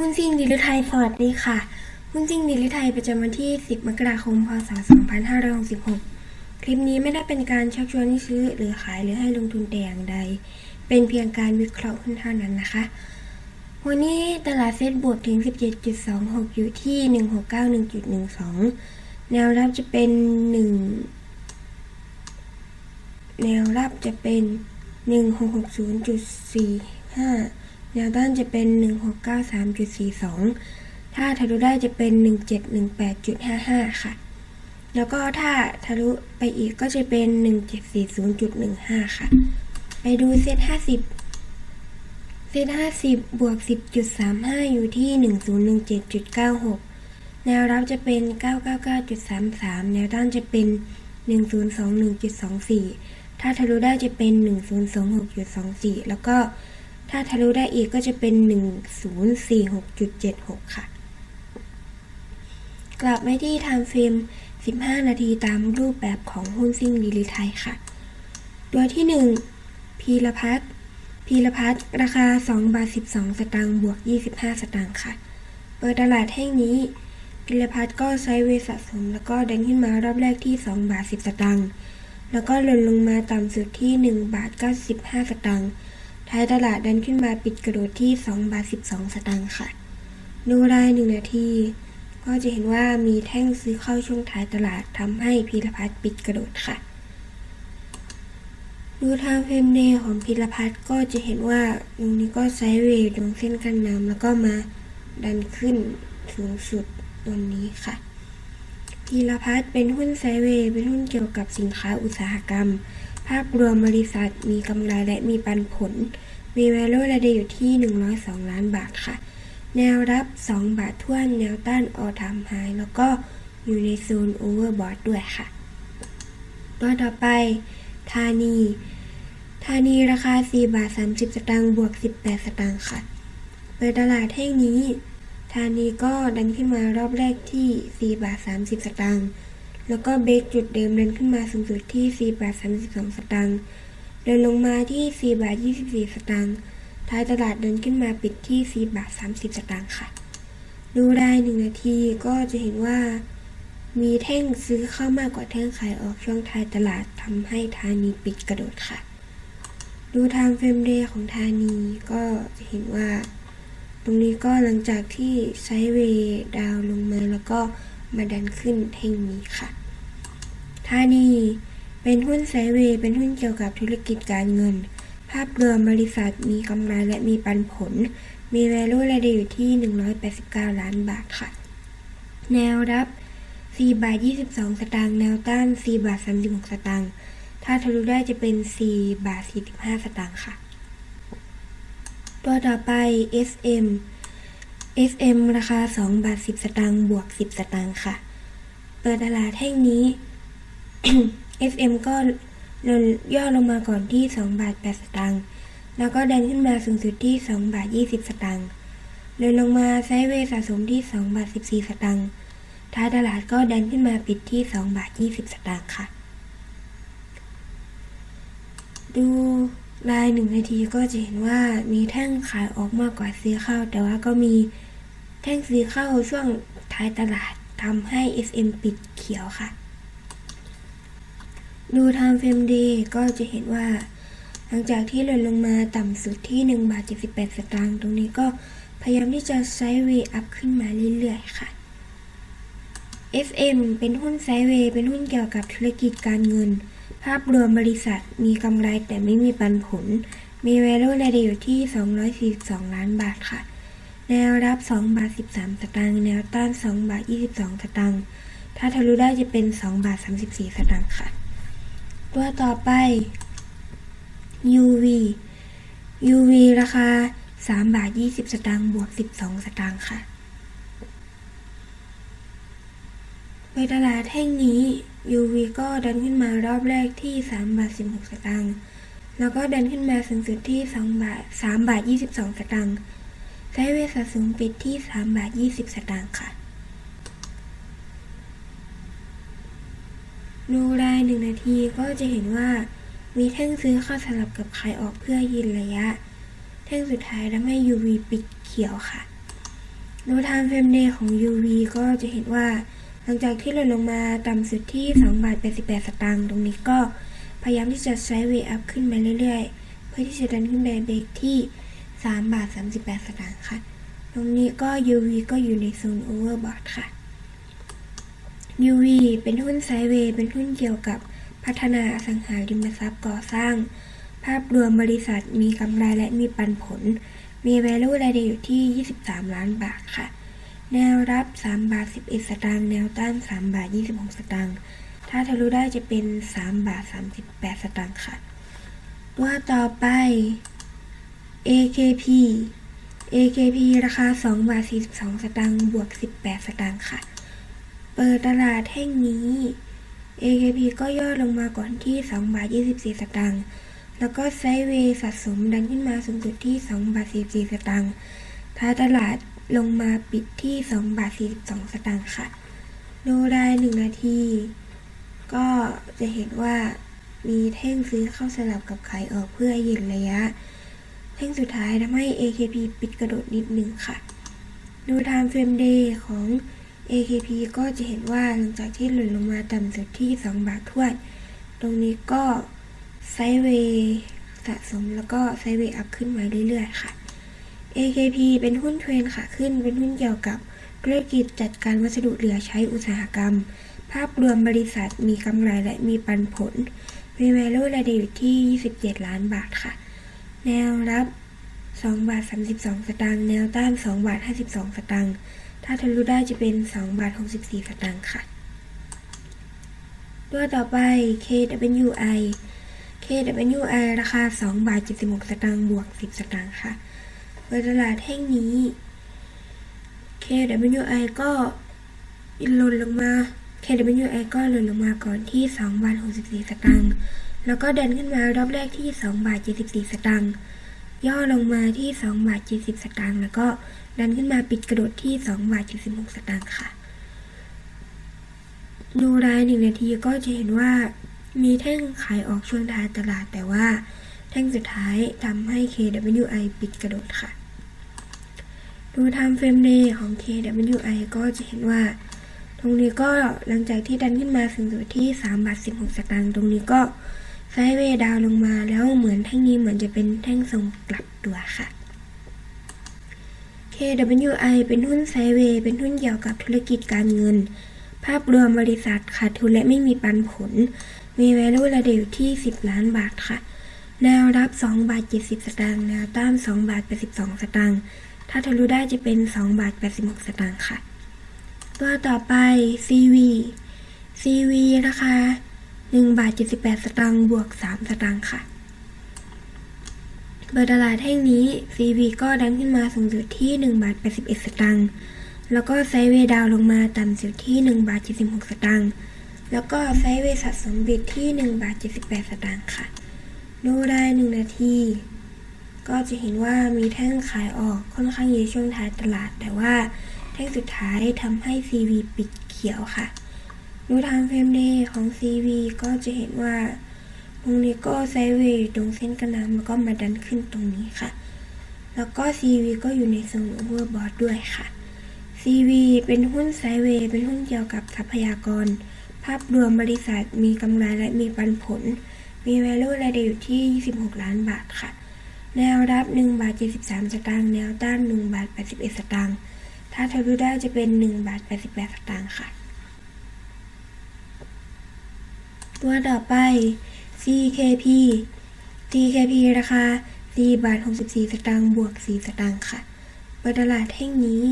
หุ้นซิ่งดิลิไทยสวัสดีค่ะ หุ้นซิ่งดิลิไทยประจำวันที่ 10 มกราคม พศ 2566 คลิปนี้ไม่ได้เป็นการชักชวนให้ซื้อหรือขายหรือให้ลงทุนแต่อย่างใด เป็นเพียงการวิเคราะห์หุ้นเท่านั้นนะคะ วันนี้ตลาดเซ็ตบวกถึง 17.26 อยู่ที่ 169.1.12 แนวรับจะเป็น 1 แนวรับจะเป็น 1660.45 แนวต้านจะเป็น 1693.42 ถ้าทะลุได้จะเป็น 1718.55 ค่ะ แล้วก็ถ้าทะลุไปอีกก็จะเป็น 1740.15 ค่ะ ไปดูเซต50เซต50 บวก 10.35 อยู่ที่ 1017.96 แนวรับจะเป็น 999.33 แนวต้านจะเป็น 1021.24 ถ้าทะลุได้จะเป็น 1026.24 แล้วก็ ถ้าทะลุได้อีกก็จะเป็น 1046.76 ค่ะ กลับมาที่ time frame 15 นาทีตามรูปแบบของหุ้นซิ่งดีลิไทยค่ะ ตัวที่ 1 พีรพัฒน์พีรพัฒน์ราคา 2 บาท 12 สตางค์บวก 25 สตางค์ค่ะ เปิดตลาดแห่งนี้ พีรพัฒน์ก็ไซด์เวสะสม แล้วก็ดันขึ้นมารอบแรกที่ 2 บาท 10 สตางค์แล้วก็หล่นลงมาต่ำสุดที่ 1 บาท 95 สตางค์ ท้ายตลาดดันขึ้นมาปิดกระโดดที่2บาท12 สตางค์ค่ะ ดูราย1นาที ก็จะเห็นว่ามีแท่งซื้อเข้าช่วงท้ายตลาดทำให้พีรพัฒน์ปิดกระโดดค่ะ ดูทางเฟรมเดย์ของพีรพัฒน์ก็จะเห็นว่าตรงนี้ก็ไซด์เวย์ตรงเส้นกันน้ำแล้วก็มาดันขึ้นสูงสุดตรงนี้ค่ะพีรพัฒน์เป็นหุ้นไซด์เวย์เป็นหุ้นเกี่ยวกับสินค้าอุตสาหกรรม ภาพรวมบริษัทมีกำไรและมีปันผล มี value ระดับอยู่ที่ 102 ล้านบาทค่ะ แนวรับ 2 บาทท่วน แนวต้าน all time high แล้วก็อยู่ในโซน overbought ด้วยค่ะ ตัวต่อไปธานีธานีราคา 4 บาท 30 สตางค์บวก 18 สตางค์ค่ะ เปิดตลาดแท่งนี้ธานีก็ดันขึ้นมารอบแรกที่ 4 บาท 30 สตางค์ แล้วก็เบรกจุดเดิมดันขึ้นมาสูงสุดที่ 4 บาท 32 สตางค์ เดินลงมาที่ 4 บาท 24 สตางค์ ท้ายตลาดเดินขึ้นมาปิดที่ 4 บาท 30 สตางค์ค่ะ ดูได้หนึ่งนาทีก็จะเห็นว่า มีแท่งซื้อเข้ามากกว่าแท่งขายออกช่วงท้ายตลาดทำให้ธานีปิดกระโดดค่ะ ดูทางเฟรมเดย์ของธานีก็จะเห็นว่า ตรงนี้ก็หลังจากที่ไซด์เวย์ดาวลงมาแล้วก็ มาดันขึ้นแท่งนี้ค่ะธานีเป็นหุ้นไซเวย์เป็นหุ้นเกี่ยวกับธุรกิจการเงิน ภาพรวมบริษัทมีกำไรและมีปันผล มี value ระดับอยู่ที่ 189 ล้านบาทค่ะ แนวรับ4บาท22 สตางค์แนวต้าน4บาท36 สตางค์ถ้าทะลุได้จะเป็น4บาท45 สตางค์ค่ะ ตัวต่อไป SM SM ราคา 2 บาท 10 สตางค์บวก 10 สตางค์ค่ะ เปิดตลาดแท่งนี้ SM ก็ลดย่อลงมาก่อนที่ 2 บาท 8 สตางค์แล้วก็ดันขึ้นมาสูงสุดที่ 2 บาท 20 สตางค์เดินลงมาไซด์เวย์สะสมที่ 2 บาท 14 สตางค์ท้ายตลาดก็ดันขึ้นมาปิดที่ 2 บาท 20 สตางค์ค่ะ ดูรายหนึ่งนาทีก็จะเห็นว่ามีแท่งขายออกมากกว่าซื้อเข้า แต่ว่าก็มี แท่งซื้อเข้าช่วงท้ายตลาดทำให้ SM ปิดเขียวค่ะ ดูทางเฟรมเดย์ก็จะเห็นว่า หลังจากที่หล่นลงมาต่ำสุดที่1บาท78 สตางค์ตรงนี้ก็พยายามที่จะไซด์เวย์อัพขึ้นมาเรื่อยๆค่ะ FM เป็นหุ้นไซด์เวย์เป็นหุ้นเกี่ยวกับธุรกิจการเงิน ภาพรวมบริษัทมีกำไรแต่ไม่มีปันผล มี value ระดับอยู่ที่ 242 ล้านบาทค่ะ แนวรับ2บาท13 สตางค์แนวต้าน2บาท22 สตางค์ถ้าทะลุได้จะเป็น2บาท34 สตางค์ค่ะ ตัวต่อไป UV UV ราคา3บาท20 สตางค์บวก 12 สตางค์ค่ะไปตลาดแห่งนี้ UV ก็ดันขึ้นมารอบแรกที่3บาท16 สตางค์แล้วก็ดันขึ้นมาสูงสุดที่2บาท3บาท22 สตางค์ ไซเวย์สะสมปิดที่3บาท20 สตางค์ค่ะ ดูรายหนึ่งนาทีก็จะเห็นว่า มีแท่งซื้อเข้าสลับกับขายออกเพื่อยืนระยะ แท่งสุดท้ายทำให้ UV ปิดเขียวค่ะ ดู time frame day ของ UV ก็จะเห็นว่า หลังจากที่หล่นลงมาต่ำสุดที่2บาท88 สตางค์ตรงนี้ก็พยายามที่จะไซด์เวย์อัพขึ้นมาเรื่อยๆ เพื่อที่จะดันขึ้นไปเบรกที่ 3 บาท 38 สตางค์ค่ะ ตรงนี้ก็ UV ก็อยู่ในโซน overbought ค่ะ UV เป็นหุ้นไซเวย์เป็นหุ้นเกี่ยวกับพัฒนาอสังหาริมทรัพย์ก่อสร้าง ภาพรวมบริษัทมีกำไรและมีปันผล มี value รายเดอยู่ที่ 23 ล้านบาทค่ะ แนวรับ 3 บาท 11 สตางค์ แนวต้าน 3 บาท 26 สตางค์ ถ้าทะลุได้จะเป็น 3 บาท 38 สตางค์ค่ะตัวต่อไป AKP AKP ราคา 2 บาท 42 สตางค์บวก 18 สตางค์ค่ะ เปิดตลาดแท่งนี้ AKP ก็ย่อลงมาก่อนที่ 2 บาท 24 สตางค์ แล้วก็ไซด์เวย์สะสมดันขึ้นมาสูงสุดที่ 2 บาท 44 สตางค์ท้ายตลาดลงมาปิดที่ 2 บาท 42 สตางค์ค่ะ ดูได้1นาที ก็จะเห็นว่ามีแท่งซื้อเข้าสลับกับขายออกเพื่อยืนระยะ แท่งสุดท้ายทำให้ AKP ปิดกระโดดนิดหนึ่งค่ะ ดู time frame day ของ AKP ก็จะเห็นว่าหลังจากที่หล่นลงมาต่ำสุดที่ 2 บาททวน ตรงนี้ก็ไซเวย์สะสมแล้วก็ไซเวย์อัพขึ้นมาเรื่อยๆค่ะ AKP เป็นหุ้นเทรนขาขึ้นเป็นหุ้นเกี่ยวกับธุรกิจจัดการวัสดุเหลือใช้อุตสาหกรรม ภาพรวมบริษัทมีกำไรและมีปันผล มี value ราเดอยู่ที่ 27 ล้านบาทค่ะ แนวรับ2บาท32 สตางค์ แนวต้าน2บาท52 สตางค์ ถ้าทะลุได้จะเป็น2บาท64 สตางค์ค่ะ ตัวต่อไป KWI KWI ราคา2บาท76 สตางค์ บวก 10 สตางค์ค่ะเปิดตลาดแท่งนี้ KWI ก็หล่นลงมา KWI ก็หล่นลงมาก่อนที่2บาท64 สตางค์ แล้วก็ดันขึ้นมารอบแรกที่2บาท74 สตางค์ย่อลงมาที่2บาท70 สตางค์แล้วก็ดันขึ้นมาปิดกระโดดที่2บาท76 สตางค์ค่ะ ดูรายหนึ่งนาทีก็จะเห็นว่ามีแท่งขายออกช่วงท้ายตลาดแต่ว่าแท่งสุดท้ายทำให้ KWI ปิดกระโดดค่ะ ดู time frame day ของ KWI ก็จะเห็นว่า ตรงนี้ก็หลังจากที่ดันขึ้นมาสูงสุดที่3บาท16 สตางค์ตรงนี้ก็ ไซด์เวย์ดาวลงมาแล้วเหมือนแท่งนี้เหมือนจะเป็นแท่งทรงกลับตัวค่ะ KWI เป็นหุ้นไซด์เวย์เป็นหุ้นเกี่ยวกับธุรกิจการเงิน ภาพรวมบริษัทขาดทุนและไม่มีปันผล มี value ระดอยู่ที่ 10 ล้านบาทค่ะ แนวรับ 2 บาท 70 สตางค์แนวต้าน 2 บาท 82 สตางค์ถ้าทะลุได้จะเป็น 2 บาท 86 สตางค์ค่ะ ตัวต่อไป CV CV ราคา 1บาท78 สตางค์บวก 3 สตางค์ค่ะ เปิดตลาดแท่งนี้ CV ก็ดันขึ้นมาสูงสุดที่ 1 บาท 81 สตางค์ แล้วก็ไซเวดาวลงมาต่ำสุดที่ 1 บาท 76 สตางค์ แล้วก็ไซเวสะสมบิดที่ 1 บาท 78 สตางค์ค่ะ ดูได้ 1 นาที ก็จะเห็นว่ามีแท่งขายออกค่อนข้างเยอะช่วงท้ายตลาด แต่ว่าแท่งสุดท้ายทำให้ CV ปิดเขียวค่ะ ดูทางเฟรมเดย์ของ CV ก็จะเห็นว่าตรงนี้ก็ไซด์เวย์อยู่ตรงเส้นกระน้ำแล้วก็มาดันขึ้นตรงนี้ค่ะ แล้วก็ CV ก็อยู่ในโซนโอเวอร์บอทด้วยค่ะ CV เป็นหุ้นไซด์เวย์เป็นหุ้นเกี่ยวกับทรัพยากร ภาพรวมบริษัทมีกำไรและมีปันผล มี value รายเดอยู่ที่ 26 ล้านบาทค่ะ แนวรับ1บาท73 สตางค์แนวต้าน1บาท81 สตางค์ถ้าทะลุได้จะเป็น1บาท88 สตางค์ค่ะ ตัวต่อไป CKP CKP ราคา4บาท64 สตางค์บวก 4 สตางค์ค่ะเปิดตลาดแท่งนี้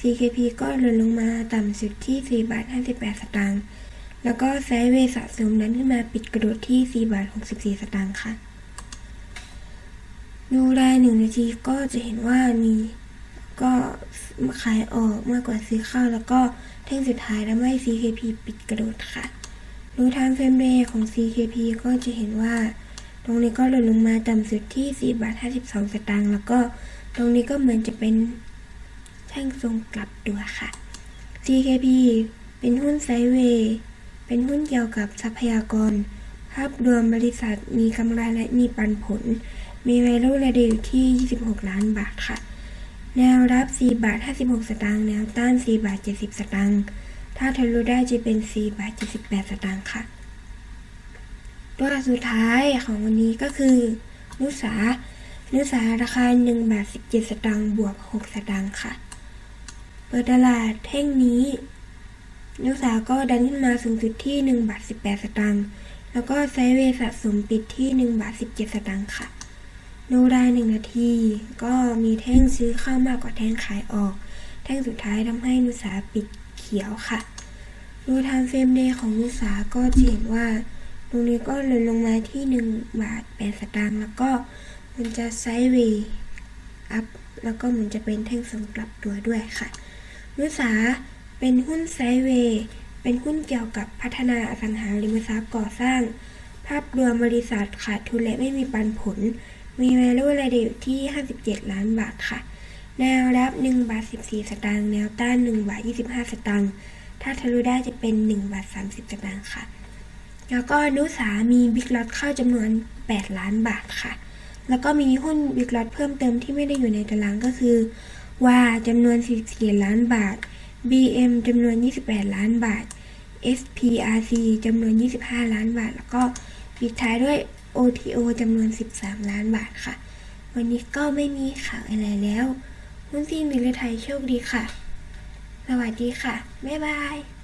CKP ก็หล่นลงมาต่ำสุดที่4บาท58 สตางค์แล้วก็ไซด์เวย์สะสมนั้นขึ้นมาปิดกระโดดที่4บาท64 สตางค์ค่ะ ดูรายหนึ่งนาทีก็จะเห็นว่ามีก็ขายออกมากกว่าซื้อเข้า แล้วก็แท่งสุดท้ายทำให้ CKP ปิดกระโดดค่ะ ดู time frame day ของ CKP ก็จะเห็นว่า ตรงนี้ก็หล่นลงมาต่ำสุดที่ 4 บาท 52 สตางค์ แล้วก็ตรงนี้ก็เหมือนจะเป็นแท่งทรงกลับตัวค่ะ CKP เป็นหุ้นไซด์เวย์ เป็นหุ้นเกี่ยวกับทรัพยากร ภาพรวมบริษัทมีกำไรและมีปันผล มี value รายเดอยู่ที่ 26 ล้านบาทค่ะ แนวรับ 4 บาท 56 สตางค์ แนวต้าน 4 บาท 70 สตางค์ ถ้าทะลุได้จะเป็น4บาท78 สตางค์ค่ะ ตัวสุดท้ายของวันนี้ก็คือ นุสา นุสาราคา1บาท17 สตางค์บวก 6 สตางค์ค่ะ เปิดตลาดแท่งนี้ นุสาก็ดันขึ้นมาสูงสุดที่1บาท18 สตางค์แล้วก็ไซเวสะสมปิดที่1บาท17 สตางค์ค่ะดูได้หนึ่งนาที ก็มีแท่งซื้อเข้ามากกว่าแท่งขายออก แท่งสุดท้ายทำให้นุสาปิด ขียวค่ะดูทม์เฟรมเดย์ของนุสาก็จะเห็นว่าตรงนี้ก็เลยลงมาที่ 1 บาท8สตางค์แล้วก็มันจะไซด์เวย์อัพแล้วก็มันจะเป็นแท่งส่งกลับตัวด้วยค่ะนุสาเป็นหุ้นไซด์เวย์เป็นหุ้นเกี่ยวกับพัฒนาอสังหาริมทรัพย์ก่อสร้าง ภาพรวมบริษัทขาดทุนและไม่มีปันผล มี value รายเดอยู่ที่ 57 ล้านบาทค่ะ แนวรับ 1 บาท 14 สตางค์ แนวต้าน 1 บาท 25 สตางค์ ถ้าทะลุได้จะเป็น 1 บาท 30 สตางค์ค่ะ แล้วก็นุสามีบิ๊กล็อตเข้าจำนวน 8 ล้านบาทค่ะ แล้วก็มีหุ้นบิ๊กล็อตเพิ่มเติมที่ไม่ได้อยู่ในตารางก็คือ ว่าจำนวน44ล้านบาท BM จำนวน 28 ล้านบาท SPRC จำนวน 25 ล้านบาท แล้วก็ปิดท้ายด้วย OTO จำนวน 13 ล้านบาทค่ะ วันนี้ก็ไม่มีข่าวอะไรแล้ว หุ้นซีนบิลไทยโชคดีค่ะ สวัสดีค่ะ บ๊ายบาย